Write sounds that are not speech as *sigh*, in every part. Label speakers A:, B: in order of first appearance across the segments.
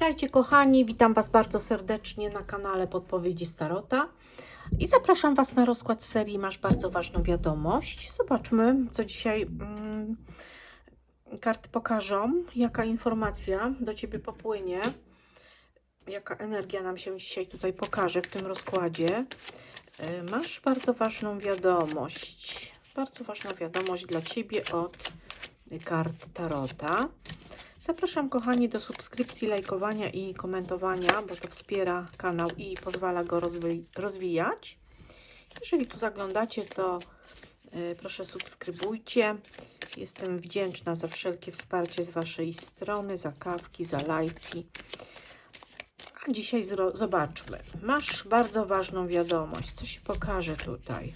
A: Witajcie kochani, witam Was bardzo serdecznie na kanale Podpowiedzi Starota i zapraszam Was na rozkład serii Masz bardzo ważną wiadomość. Zobaczmy, co dzisiaj mm, karty pokażą, jaka informacja do Ciebie popłynie, jaka energia nam się dzisiaj tutaj pokaże w tym rozkładzie. Y, Masz bardzo ważną wiadomość, bardzo ważna wiadomość dla Ciebie od kart Tarota. Zapraszam kochani do subskrypcji, lajkowania i komentowania, bo to wspiera kanał i pozwala go rozwi rozwijać. Jeżeli tu zaglądacie, to y, proszę subskrybujcie. Jestem wdzięczna za wszelkie wsparcie z Waszej strony, za kawki, za lajki. A dzisiaj zobaczmy. Masz bardzo ważną wiadomość. Co się pokaże tutaj?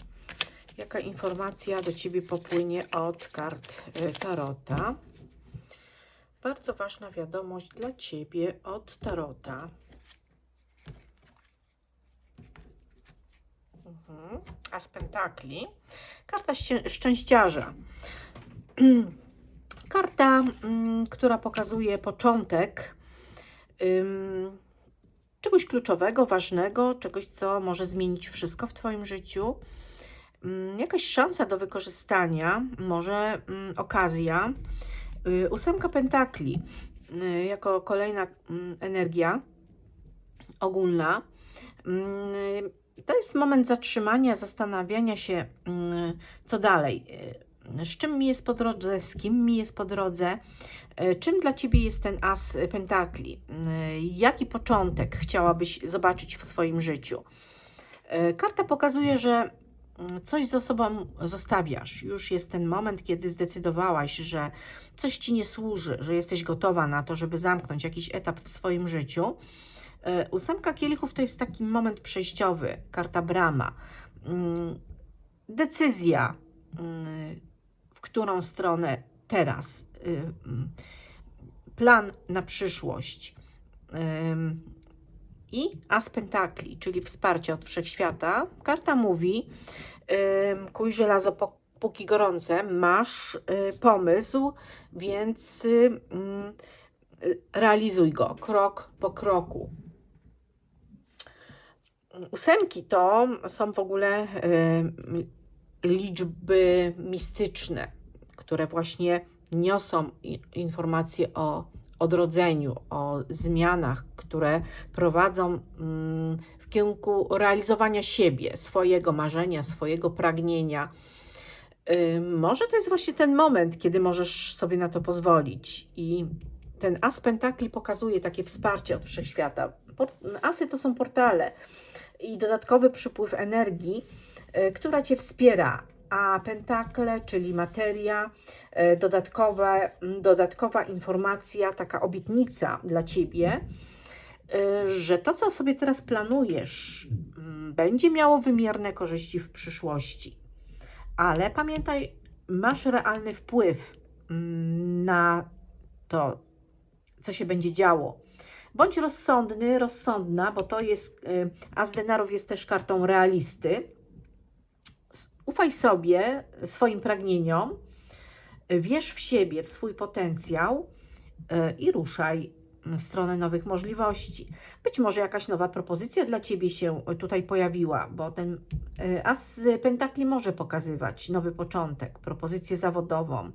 A: Jaka informacja do Ciebie popłynie od kart y, Tarota? Bardzo ważna wiadomość dla Ciebie od Tarota. Mhm. As Pentakli. Karta szczęściarza. *clears throat* Karta, mm, która pokazuje początek ym, czegoś kluczowego, ważnego, czegoś, co może zmienić wszystko w Twoim życiu. Ym, jakaś szansa do wykorzystania, może ym, okazja. Y, Ósemka Pentakli y, jako kolejna mm, energia ogólna. Mm, To jest moment zatrzymania, zastanawiania się, mm, co dalej. Y, Z czym mi jest po drodze, z kim mi jest po drodze, czym dla Ciebie jest ten as Pentakli, jaki początek chciałabyś zobaczyć w swoim życiu. Karta pokazuje, że coś za sobą zostawiasz. Już jest ten moment, kiedy zdecydowałaś, że coś ci nie służy, że jesteś gotowa na to, żeby zamknąć jakiś etap w swoim życiu. E, Ósemka kielichów to jest taki moment przejściowy, karta brama. Mm, Decyzja, mm, w którą stronę teraz. y, mm, Plan na przyszłość. I as pentakli, czyli wsparcie od wszechświata. Karta mówi, kuj żelazo póki gorące, masz y, pomysł, więc y, mm, y, realizuj go krok po kroku. Ósemki to są w ogóle liczby mistyczne, które właśnie niosą informacje o odrodzeniu, o zmianach, które prowadzą mm, kierunku realizowania siebie, swojego marzenia, swojego pragnienia. Może to jest właśnie ten moment, kiedy możesz sobie na to pozwolić. I ten as pentakli pokazuje takie wsparcie od wszechświata. Asy to są portale i dodatkowy przypływ energii, y, która cię wspiera. A pentakle, czyli materia, y, dodatkowe, dodatkowa informacja, taka obietnica dla ciebie, że to, co sobie teraz planujesz, mm, będzie miało wymierne korzyści w przyszłości. Ale pamiętaj, masz realny wpływ mm, na to, co się będzie działo. Bądź rozsądny, rozsądna, bo to jest, y, as denarów jest też kartą realisty. Ufaj sobie, swoim pragnieniom, y, wierz w siebie, w swój potencjał y, i ruszaj w stronę nowych możliwości. Być może jakaś nowa propozycja dla Ciebie się tutaj pojawiła, bo ten y, as pentakli może pokazywać nowy początek, propozycję zawodową,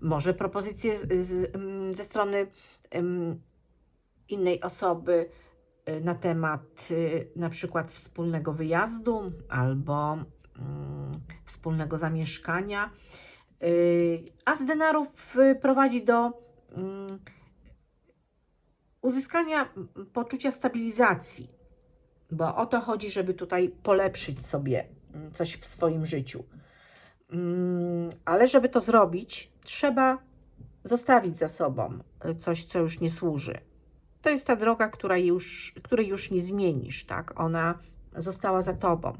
A: może propozycję z, z, mm, ze strony innej osoby y, na temat na przykład wspólnego wyjazdu albo mm, wspólnego zamieszkania. Y, As denarów prowadzi do mm, uzyskania poczucia stabilizacji, bo o to chodzi, żeby tutaj polepszyć sobie coś w swoim życiu. Mm, Ale żeby to zrobić, trzeba zostawić za sobą y, coś, co już nie służy. To jest ta droga, która już, której już nie zmienisz, tak? Ona została za tobą.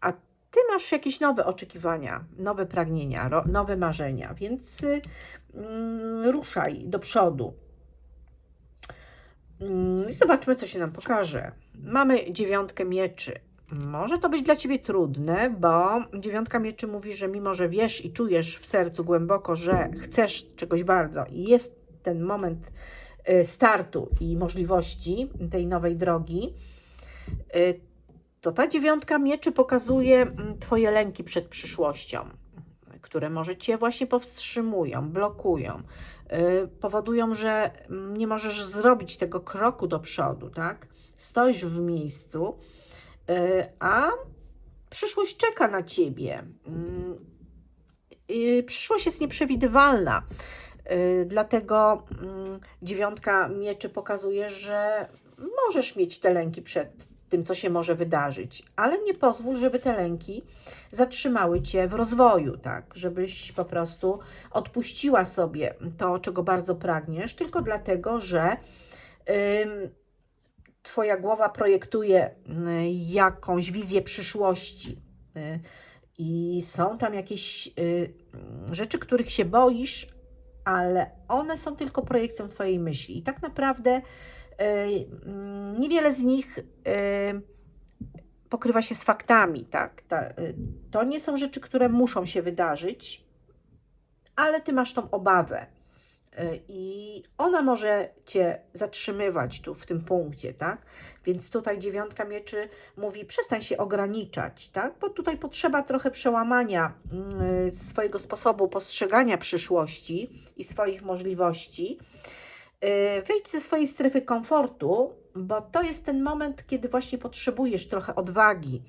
A: A ty masz jakieś nowe oczekiwania, nowe pragnienia, nowe marzenia, więc y, mm, ruszaj do przodu. Mm, I zobaczmy, co się nam pokaże. Mamy dziewiątkę mieczy. Może to być dla ciebie trudne, bo dziewiątka mieczy mówi, że mimo, że wiesz i czujesz w sercu głęboko, że chcesz czegoś bardzo i jest ten moment y, startu i możliwości tej nowej drogi, y, to ta dziewiątka mieczy pokazuje mm, Twoje lęki przed przyszłością, które może Cię właśnie powstrzymują, blokują, powodują, że nie możesz zrobić tego kroku do przodu, tak? Stoisz w miejscu, y, a przyszłość czeka na Ciebie. Mm, y, Przyszłość jest nieprzewidywalna. Y, Dlatego mm, dziewiątka mieczy pokazuje, że możesz mieć te lęki przed tym, co się może wydarzyć, ale nie pozwól, żeby te lęki zatrzymały cię w rozwoju, tak? Żebyś po prostu odpuściła sobie to, czego bardzo pragniesz, tylko dlatego, że twoja głowa projektuje y, jakąś wizję przyszłości. Y, I są tam jakieś y, rzeczy, których się boisz, ale one są tylko projekcją Twojej myśli. I tak naprawdę niewiele z nich y, pokrywa się z faktami. Tak? Ta, y, to nie są rzeczy, które muszą się wydarzyć, ale Ty masz tą obawę. I ona może cię zatrzymywać tu w tym punkcie, tak? Więc tutaj dziewiątka mieczy mówi: przestań się ograniczać, tak? Bo tutaj potrzeba trochę przełamania mm, swojego sposobu postrzegania przyszłości i swoich możliwości. Y, Wyjdź ze swojej strefy komfortu, bo to jest ten moment, kiedy właśnie potrzebujesz trochę odwagi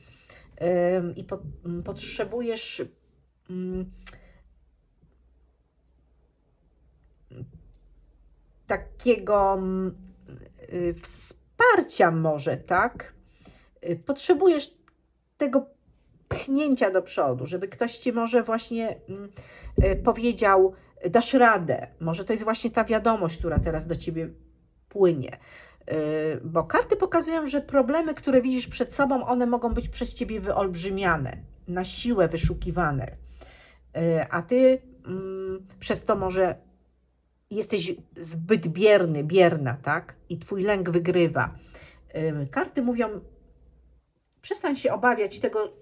A: i po, mm, potrzebujesz. mm, takiego mm, y, wsparcia może, tak? Y, Potrzebujesz tego pchnięcia do przodu, żeby ktoś ci może właśnie powiedział, dasz radę. Może to jest właśnie ta wiadomość, która teraz do ciebie płynie. Y, Bo karty pokazują, że problemy, które widzisz przed sobą, one mogą być przez ciebie wyolbrzymiane, na siłę wyszukiwane. Y, A ty mm, przez to może jesteś zbyt bierny, bierna, tak? I twój lęk wygrywa. Ym, Karty mówią, przestań się obawiać tego,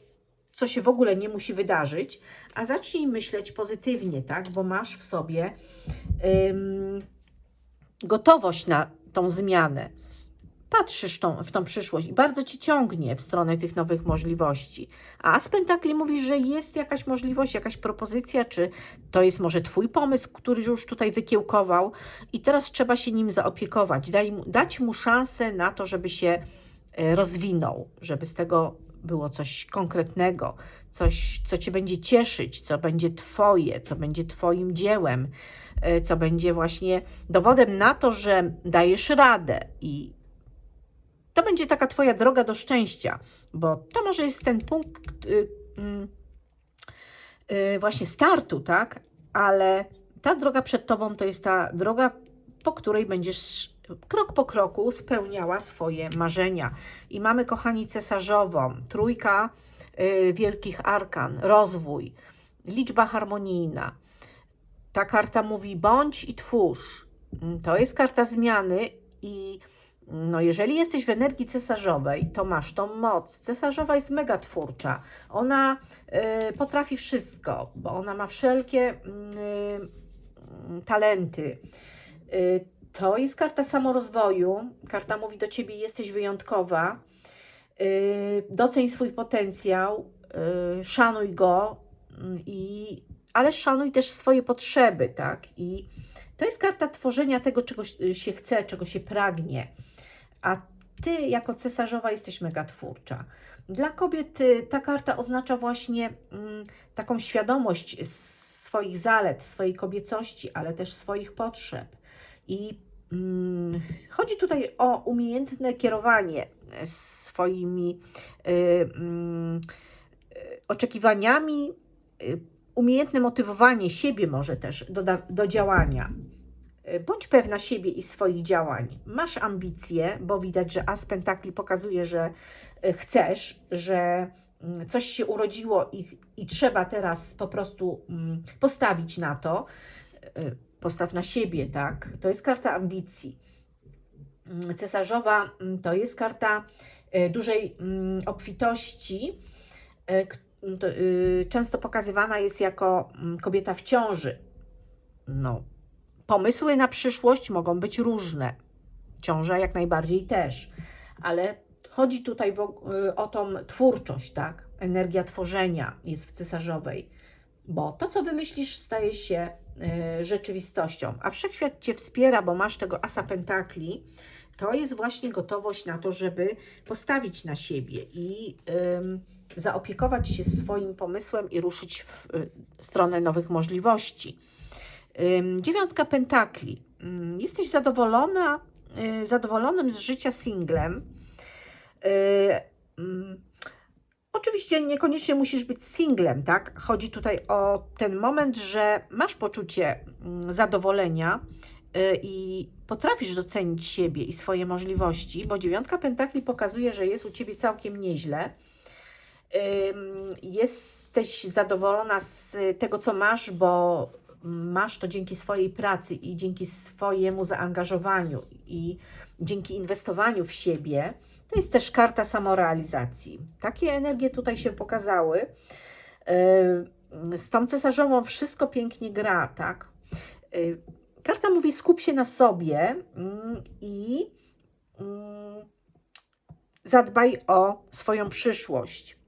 A: co się w ogóle nie musi wydarzyć, a zacznij myśleć pozytywnie, tak? Bo masz w sobie gotowość na tą zmianę. Patrzysz tą, w tą przyszłość i bardzo ci ciągnie w stronę tych nowych możliwości. A Pentakli mówi, że jest jakaś możliwość, jakaś propozycja, czy to jest może Twój pomysł, który już tutaj wykiełkował i teraz trzeba się nim zaopiekować, daj dać mu szansę na to, żeby się e, rozwinął, żeby z tego było coś konkretnego, coś, co Cię będzie cieszyć, co będzie Twoje, co będzie Twoim dziełem, e, co będzie właśnie dowodem na to, że dajesz radę i to będzie taka Twoja droga do szczęścia, bo to może jest ten punkt y, mm, y, właśnie startu, tak? Ale ta droga przed Tobą to jest ta droga, po której będziesz krok po kroku spełniała swoje marzenia. I mamy, kochani, cesarzową, trójka y, wielkich arkan, rozwój, liczba harmonijna. Ta karta mówi bądź i twórz. Mm, To jest karta zmiany i no jeżeli jesteś w energii cesarzowej, to masz tą moc. Cesarzowa jest mega twórcza. Ona y, potrafi wszystko, bo ona ma wszelkie y, y, talenty. Y, to jest karta samorozwoju. Karta mówi do ciebie: jesteś wyjątkowa. Y, doceń swój potencjał, y, szanuj go, y, i, ale szanuj też swoje potrzeby, tak? I to jest karta tworzenia tego, czego się chce, czego się pragnie. A ty, jako cesarzowa, jesteś mega twórcza. Dla kobiet y, ta karta oznacza właśnie mm, taką świadomość swoich zalet, swojej kobiecości, ale też swoich potrzeb. I mm, chodzi tutaj o umiejętne kierowanie swoimi y, mm, y, oczekiwaniami, y, umiejętne motywowanie siebie może też do, do działania. Y, Bądź pewna siebie i swoich działań. Masz ambicje, bo widać, że As Pentakli pokazuje, że y, chcesz, że mm, coś się urodziło i, i trzeba teraz po prostu postawić na to. Postaw na siebie, tak? To jest karta ambicji. Mm, Cesarzowa mm, to jest karta y, dużej mm, obfitości. k- to, y, Często pokazywana jest jako mm, kobieta w ciąży. No, pomysły na przyszłość mogą być różne. Ciąża jak najbardziej też, ale chodzi tutaj y, o tą twórczość, tak? Energia tworzenia jest w cesarzowej, bo to, co wymyślisz, staje się y, rzeczywistością, a wszechświat cię wspiera, bo masz tego asa pentakli. To jest właśnie gotowość na to, żeby postawić na siebie i zaopiekować się swoim pomysłem i ruszyć w y, stronę nowych możliwości. Dziewiątka pentakli. Ym, Jesteś zadowolona, y, zadowolonym z życia singlem. Y, Oczywiście niekoniecznie musisz być singlem, tak? Chodzi tutaj o ten moment, że masz poczucie mm, zadowolenia y, i potrafisz docenić siebie i swoje możliwości, bo dziewiątka pentakli pokazuje, że jest u ciebie całkiem nieźle. Jesteś zadowolona z tego, co masz, bo masz to dzięki swojej pracy i dzięki swojemu zaangażowaniu i dzięki inwestowaniu w siebie. To jest też karta samorealizacji. Takie energie tutaj się pokazały. Yy, Z tą cesarzową wszystko pięknie gra, tak? Yy, Karta mówi: skup się na sobie mm, i mm, zadbaj o swoją przyszłość.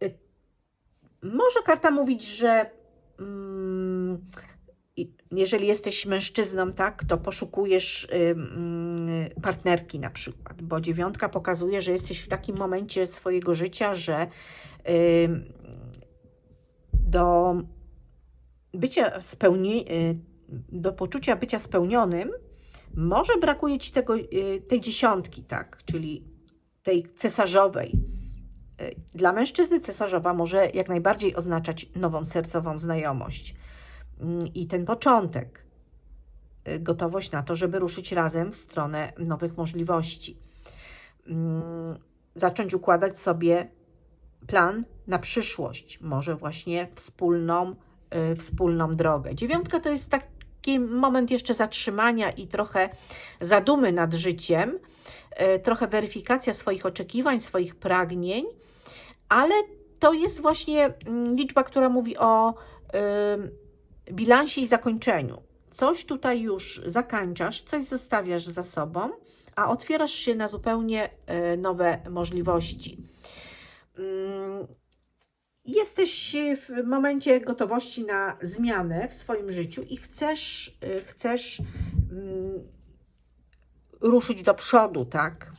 A: Yy, Może karta mówić, że mm, jeżeli jesteś mężczyzną, tak, to poszukujesz partnerki na przykład, bo dziewiątka pokazuje, że jesteś w takim momencie swojego życia, że do bycia spełni, y, do poczucia bycia spełnionym może brakuje ci tego, y, tej dziesiątki, tak, czyli tej cesarzowej. Y, Dla mężczyzny cesarzowa może jak najbardziej oznaczać nową sercową znajomość i ten początek, y, gotowość na to, żeby ruszyć razem w stronę nowych możliwości. Mm, Zacząć układać sobie plan na przyszłość, może właśnie wspólną, y, wspólną drogę. Dziewiątka to jest taki moment jeszcze zatrzymania i trochę zadumy nad życiem, y, trochę weryfikacja swoich oczekiwań, swoich pragnień, ale to jest właśnie mm, liczba, która mówi o bilansie i zakończeniu. Coś tutaj już zakończasz, coś zostawiasz za sobą, a otwierasz się na zupełnie y, nowe możliwości. Mm, Jesteś w momencie gotowości na zmianę w swoim życiu i chcesz, y, chcesz mm, ruszyć do przodu, tak?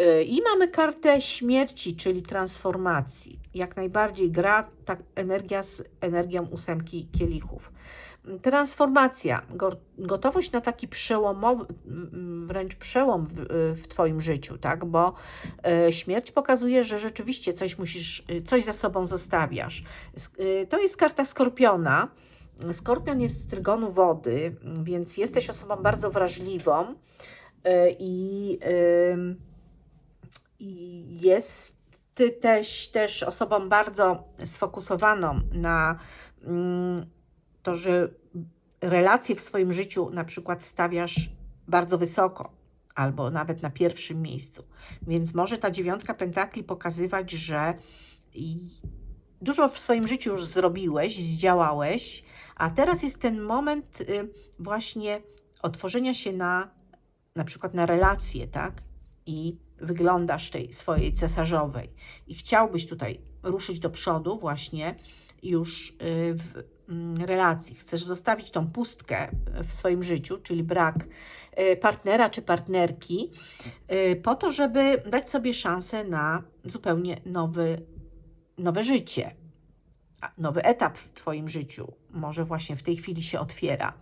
A: Y, I mamy kartę śmierci, czyli transformacji. Jak najbardziej gra ta energia z energią ósemki kielichów. Transformacja, go- gotowość na taki przełomowy, mm, wręcz przełom w, w Twoim życiu, tak? Bo y, śmierć pokazuje, że rzeczywiście coś musisz, y, coś za sobą zostawiasz. To jest karta skorpiona. Skorpion jest z trygonu wody, więc jesteś osobą bardzo wrażliwą i. ym, i jest też, też osobą bardzo sfokusowaną na mm, to, że relacje w swoim życiu na przykład stawiasz bardzo wysoko albo nawet na pierwszym miejscu. Więc może ta dziewiątka pentakli pokazywać, że dużo w swoim życiu już zrobiłeś, zdziałałeś, a teraz jest ten moment y, właśnie otworzenia się na na przykład na relacje, tak? I wyglądasz tej swojej cesarzowej i chciałbyś tutaj ruszyć do przodu właśnie już y, w mm, relacji. Chcesz zostawić tą pustkę w swoim życiu, czyli brak y, partnera czy partnerki, y, po to, żeby dać sobie szansę na zupełnie nowy, nowe życie. Nowy etap w Twoim życiu może właśnie w tej chwili się otwiera.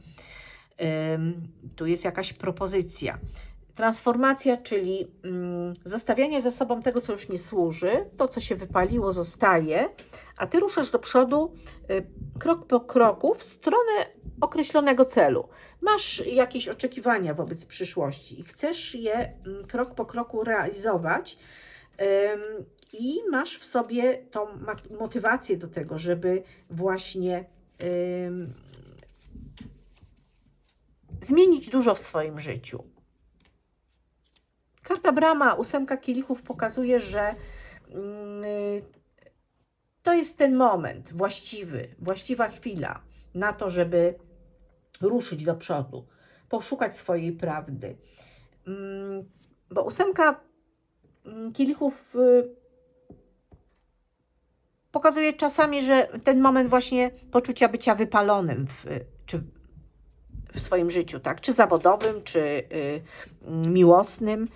A: Tu jest jakaś propozycja. Transformacja, czyli mm, zostawianie za sobą tego, co już nie służy, to, co się wypaliło, zostaje, a ty ruszasz do przodu y, krok po kroku w stronę określonego celu. Masz jakieś oczekiwania wobec przyszłości i chcesz je mm, krok po kroku realizować. I masz w sobie tą motywację do tego, żeby właśnie zmienić dużo w swoim życiu. Karta Brama, ósemka kielichów pokazuje, że mm, to jest ten moment właściwy, właściwa chwila. na to, żeby ruszyć do przodu, poszukać swojej prawdy. Mm, Bo ósemka mm, kielichów y, pokazuje czasami, że ten moment właśnie poczucia bycia wypalonym w, czy w swoim życiu, tak? Czy zawodowym, czy y, miłosnym.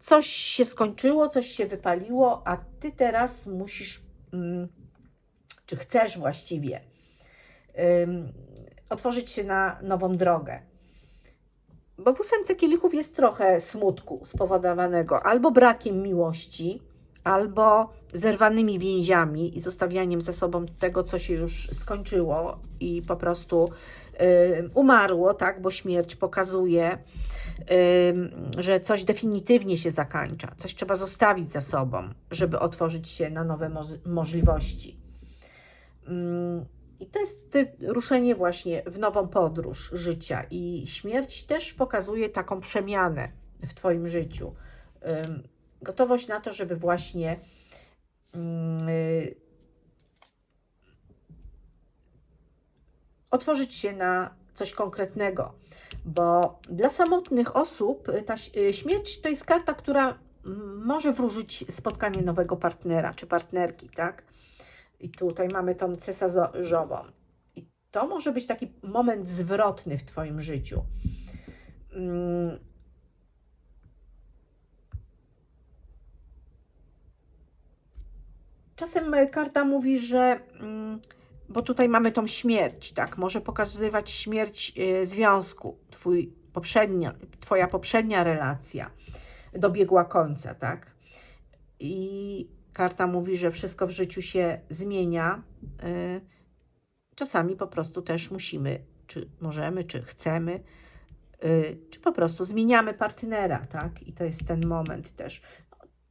A: Coś się skończyło, coś się wypaliło, a ty teraz musisz, mm, czy chcesz właściwie, otworzyć się na nową drogę. Bo w ósemce kielichów jest trochę smutku spowodowanego albo brakiem miłości, albo zerwanymi więziami i zostawianiem za sobą tego, co się już skończyło i po prostu umarło, tak? Bo śmierć pokazuje, że coś definitywnie się zakańcza, coś trzeba zostawić za sobą, żeby otworzyć się na nowe możliwości. I to jest ruszenie właśnie w nową podróż życia, i śmierć też pokazuje taką przemianę w Twoim życiu. Gotowość na to, żeby właśnie mm, y, otworzyć się na coś konkretnego, bo dla samotnych osób y, ta y, śmierć to jest karta, która może wróżyć spotkanie nowego partnera czy partnerki, tak? I tutaj mamy tą cesarzową. I to może być taki moment zwrotny w Twoim życiu. Mm, Czasem e, karta mówi, że, mm, bo tutaj mamy tą śmierć, tak, może pokazywać śmierć e, związku, twój poprzednia, twoja poprzednia relacja dobiegła końca, tak. I karta mówi, że wszystko w życiu się zmienia. e, Czasami po prostu też musimy, czy możemy, czy chcemy, e, czy po prostu zmieniamy partnera, tak? I to jest ten moment też.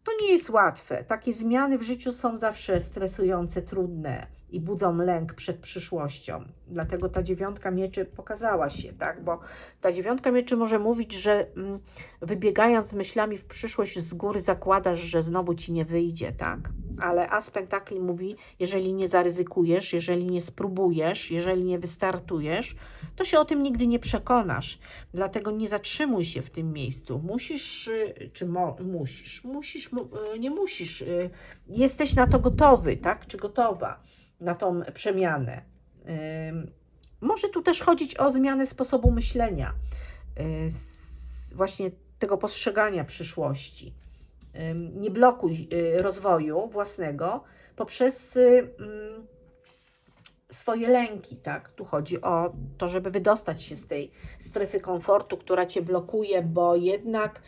A: To nie jest łatwe. Takie zmiany w życiu są zawsze stresujące, trudne i budzą lęk przed przyszłością. Dlatego ta dziewiątka mieczy pokazała się, tak? Bo ta dziewiątka mieczy może mówić, że mm, wybiegając myślami w przyszłość z góry zakładasz, że znowu ci nie wyjdzie, tak? Ale as pentakli mówi, jeżeli nie zaryzykujesz, jeżeli nie spróbujesz, jeżeli nie wystartujesz, to się o tym nigdy nie przekonasz. Dlatego nie zatrzymuj się w tym miejscu. Musisz, y, czy mo, musisz, musisz, mu- y, nie musisz. y, Jesteś na to gotowy, tak? Czy gotowa na tą przemianę. Może tu też chodzić o zmianę sposobu myślenia, y, właśnie tego postrzegania przyszłości. Nie blokuj y, rozwoju własnego poprzez y, mm, swoje lęki, tak? Tu chodzi o to, żeby wydostać się z tej strefy komfortu, która cię blokuje, bo jednak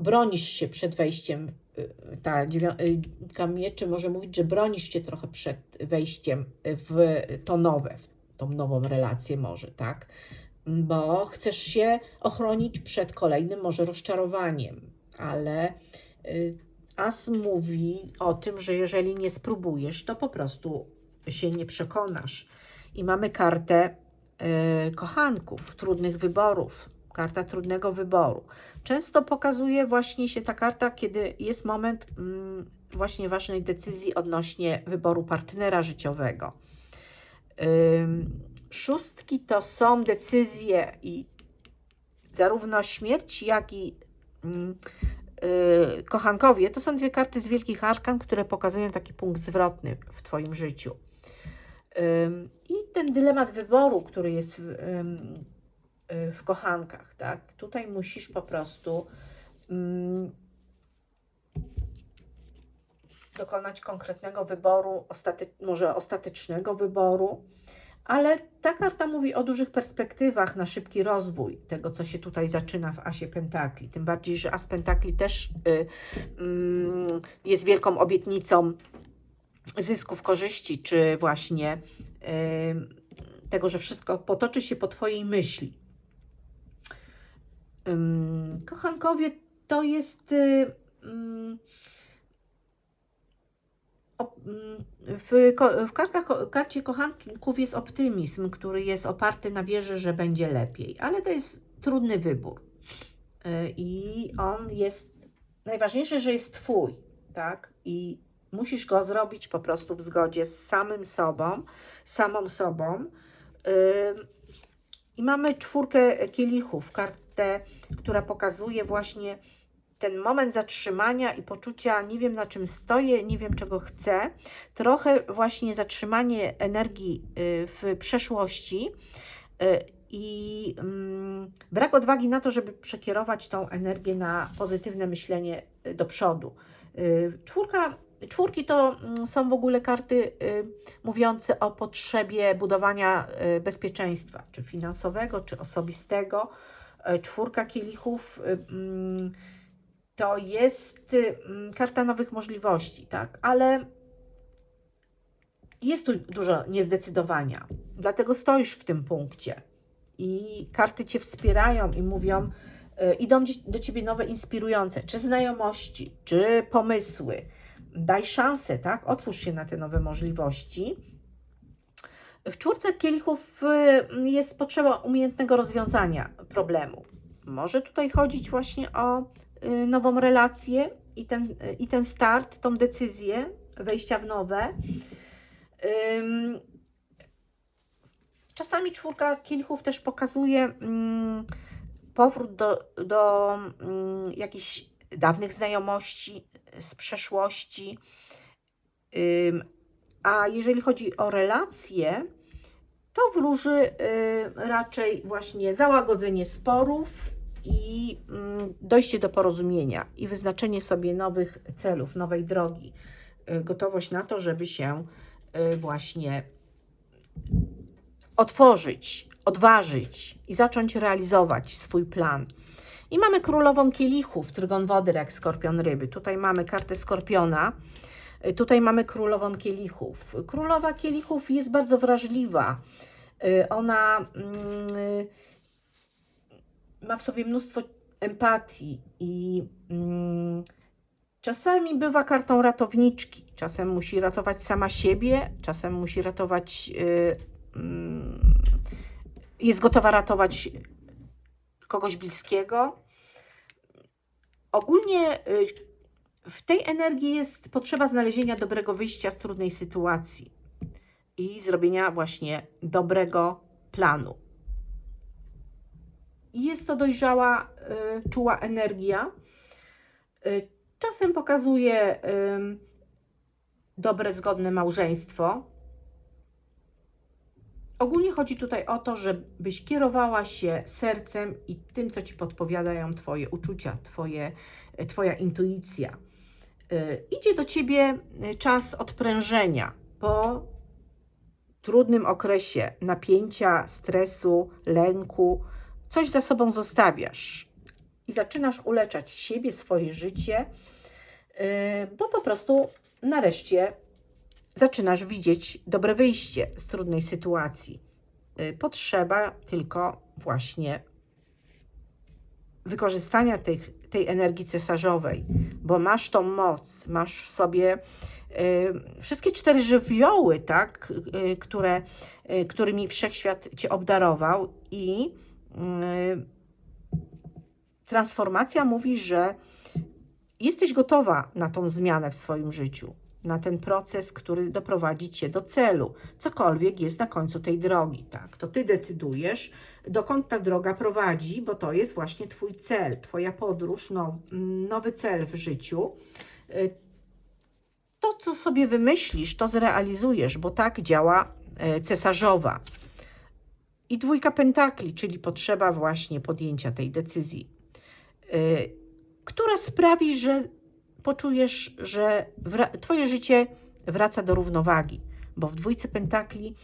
A: bronisz się przed wejściem. y, Ta dziewiątka mieczy może mówić, że bronisz się trochę przed wejściem w to nowe, w tą nową relację może, tak? Bo chcesz się ochronić przed kolejnym może rozczarowaniem, ale y, As mówi o tym, że jeżeli nie spróbujesz, to po prostu się nie przekonasz. I mamy kartę y, kochanków, trudnych wyborów, karta trudnego wyboru. Często pokazuje właśnie się ta karta, kiedy jest moment mm, właśnie ważnej decyzji odnośnie wyboru partnera życiowego. Szóstki to są decyzje i zarówno śmierć, jak i mm, y, kochankowie to są dwie karty z wielkich arkan, które pokazują taki punkt zwrotny w Twoim życiu. I ten dylemat wyboru, który jest w kochankach, tak? Tutaj musisz po prostu mm, dokonać konkretnego wyboru, może ostatecznego wyboru, ale ta karta mówi o dużych perspektywach na szybki rozwój tego, co się tutaj zaczyna w Asie Pentakli. Tym bardziej, że As Pentakli też y, mm, jest wielką obietnicą zysków, korzyści, czy właśnie y, tego, że wszystko potoczy się po Twojej myśli. Kochankowie to jest. y, mm, mm, W, w kartach, karcie kochanków jest optymizm, który jest oparty na wierze, że będzie lepiej, ale to jest trudny wybór. Y, I on jest najważniejsze, że jest Twój, tak? I Musisz go zrobić po prostu w zgodzie z samym sobą, samą sobą. I mamy czwórkę kielichów, która pokazuje właśnie ten moment zatrzymania i poczucia, nie wiem na czym stoję, nie wiem czego chcę. Trochę właśnie zatrzymanie energii y, w przeszłości y, i mm, brak odwagi na to, żeby przekierować tą energię na pozytywne myślenie y, do przodu. Czwórka, czwórki to mm, są w ogóle karty mówiące o potrzebie budowania bezpieczeństwa, czy finansowego, czy osobistego. Y, Czwórka kielichów y, mm, to jest y, mm, karta nowych możliwości, tak? Ale jest tu dużo niezdecydowania. Dlatego stoisz w tym punkcie. I karty cię wspierają i mówią, y, idą do ciebie nowe inspirujące, czy znajomości, czy pomysły. Daj szansę, tak? Otwórz się na te nowe możliwości. W czwórce kielichów y, jest potrzeba umiejętnego rozwiązania problemu. Może tutaj chodzić właśnie o y, nową relację i ten, i ten start, tą decyzję wejścia w nowe. Czasami czwórka kielichów też pokazuje mm, powrót do, do mm, jakichś dawnych znajomości z przeszłości. A jeżeli chodzi o relacje, to wróży y, raczej właśnie załagodzenie sporów i mm, dojście do porozumienia i wyznaczenie sobie nowych celów, nowej drogi. Y, Gotowość na to, żeby się y, właśnie otworzyć, odważyć i zacząć realizować swój plan. I mamy królową kielichów, trygon wody, jak skorpion ryby. Tutaj mamy kartę skorpiona. Y, Tutaj mamy królową kielichów. Królowa kielichów jest bardzo wrażliwa. Y, Ona mm, ma w sobie mnóstwo empatii i mm, czasami bywa kartą ratowniczki. Czasem musi ratować sama siebie, czasem musi ratować. y, mm, Jest gotowa ratować kogoś bliskiego. Ogólnie w tej energii jest potrzeba znalezienia dobrego wyjścia z trudnej sytuacji i zrobienia właśnie dobrego planu. Jest to dojrzała, y, czuła energia. Y, Czasem pokazuje ym, dobre, zgodne małżeństwo. Ogólnie chodzi tutaj o to, żebyś kierowała się sercem i tym, co ci podpowiadają Twoje uczucia, twoje, Twoja intuicja. Y, Idzie do ciebie y, czas odprężenia po trudnym okresie napięcia, stresu, lęku. Coś za sobą zostawiasz i zaczynasz uleczać siebie, swoje życie, y, bo po prostu nareszcie zaczynasz widzieć dobre wyjście z trudnej sytuacji. Potrzeba tylko właśnie wykorzystania tych, tej energii cesarzowej, bo masz tą moc, masz w sobie y, wszystkie cztery żywioły, tak, y, które, y, którymi wszechświat cię obdarował i y, transformacja mówi, że jesteś gotowa na tą zmianę w swoim życiu, na ten proces, który doprowadzi cię do celu, cokolwiek jest na końcu tej drogi, tak? To ty decydujesz, dokąd ta droga prowadzi, bo to jest właśnie twój cel, twoja podróż, now, nowy cel w życiu. Y, To, co sobie wymyślisz, to zrealizujesz, bo tak działa e, cesarzowa. I dwójka pentakli, czyli potrzeba właśnie podjęcia tej decyzji, y, która sprawi, że poczujesz, że Twoje życie wraca do równowagi, bo w dwójce pentakli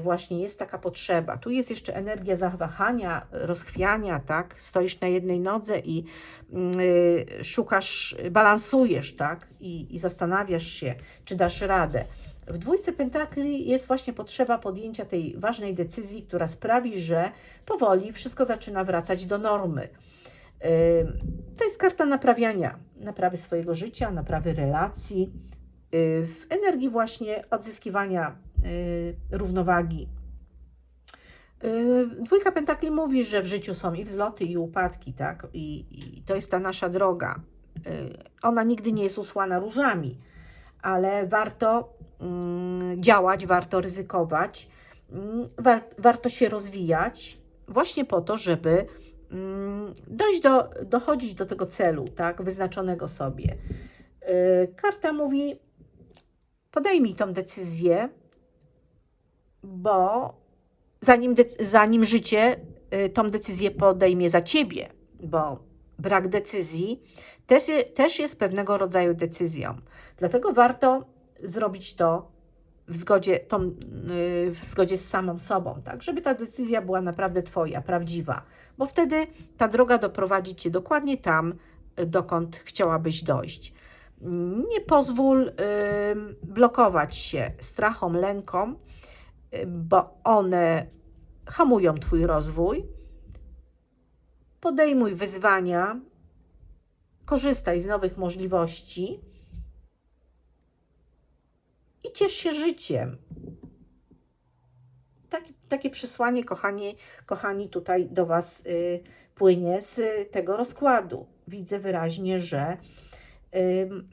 A: właśnie jest taka potrzeba. Tu jest jeszcze energia zawahania, rozchwiania, tak? Stoisz na jednej nodze i y, szukasz, balansujesz, tak? I, I zastanawiasz się, czy dasz radę. W dwójce pentakli jest właśnie potrzeba podjęcia tej ważnej decyzji, która sprawi, że powoli wszystko zaczyna wracać do normy. Ym, To jest karta naprawiania, naprawy swojego życia, naprawy relacji, w energii właśnie odzyskiwania równowagi. Yy, Dwójka pentakli mówi, że w życiu są i wzloty, i upadki, tak? I, i to jest ta nasza droga. Yy, Ona nigdy nie jest usłana różami, ale warto mm, działać, warto ryzykować, mm, war, warto się rozwijać, właśnie po to, żeby mm, dojść do, dochodzić do tego celu, tak, wyznaczonego sobie. Karta mówi: podejmij tą decyzję, bo zanim, zanim życie y, tą decyzję podejmie za ciebie, bo brak decyzji też, też jest pewnego rodzaju decyzją. Dlatego warto zrobić to w zgodzie, tą, y, w zgodzie z samą sobą, tak, żeby ta decyzja była naprawdę Twoja, prawdziwa, bo wtedy ta droga doprowadzi Cię dokładnie tam, y, dokąd chciałabyś dojść. Nie pozwól y, blokować się strachom, lękom, bo one hamują Twój rozwój. Podejmuj wyzwania, korzystaj z nowych możliwości i ciesz się życiem. Tak, takie przesłanie, kochani, kochani, tutaj do Was y, płynie z tego rozkładu. Widzę wyraźnie, że ym,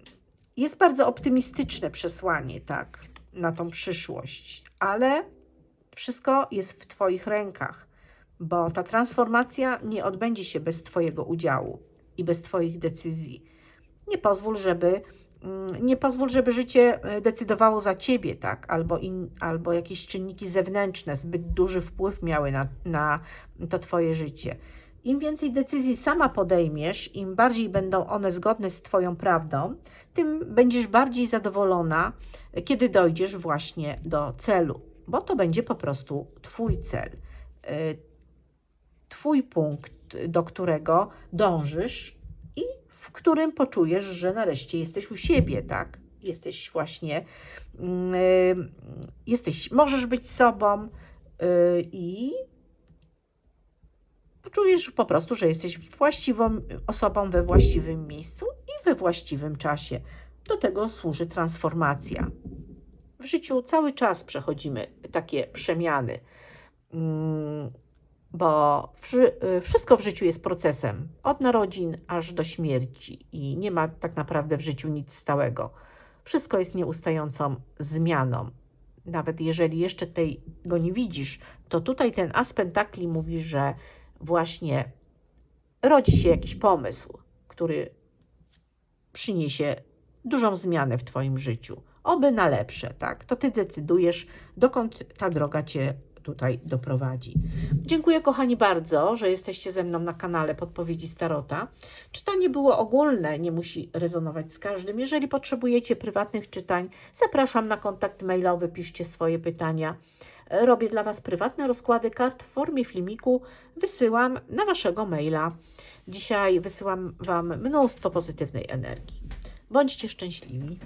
A: jest bardzo optymistyczne przesłanie, tak, na tą przyszłość, ale wszystko jest w Twoich rękach, bo ta transformacja nie odbędzie się bez Twojego udziału i bez Twoich decyzji. Nie pozwól, żeby mm, nie pozwól, żeby życie e, decydowało za ciebie, tak? Albo, in, albo jakieś czynniki zewnętrzne zbyt duży wpływ miały na, na to twoje życie. Im więcej decyzji sama podejmiesz, im bardziej będą one zgodne z Twoją prawdą, tym będziesz bardziej zadowolona, kiedy dojdziesz właśnie do celu, bo to będzie po prostu Twój cel. Y, Twój punkt, do którego dążysz i w którym poczujesz, że nareszcie jesteś u siebie, tak? Jesteś właśnie, mm, y, jesteś, możesz być sobą y, i poczujesz po prostu, że jesteś właściwą osobą we właściwym miejscu i we właściwym czasie. Do tego służy transformacja. W życiu cały czas przechodzimy takie przemiany, mm, bo wszy- wszystko w życiu jest procesem, od narodzin aż do śmierci i nie ma tak naprawdę w życiu nic stałego. Wszystko jest nieustającą zmianą. Nawet jeżeli jeszcze tego nie widzisz, to tutaj ten as pentakli mówi, że właśnie rodzi się jakiś pomysł, który przyniesie dużą zmianę w Twoim życiu. Oby na lepsze, tak? To Ty decydujesz, dokąd ta droga Cię tutaj doprowadzi. Dziękuję kochani bardzo, że jesteście ze mną na kanale Podpowiedzi Starota. Czytanie było ogólne, nie musi rezonować z każdym. Jeżeli potrzebujecie prywatnych czytań, zapraszam na kontakt mailowy, piszcie swoje pytania. Robię dla Was prywatne rozkłady kart w formie filmiku, wysyłam na Waszego maila. Dzisiaj wysyłam Wam mnóstwo pozytywnej energii. Bądźcie szczęśliwi.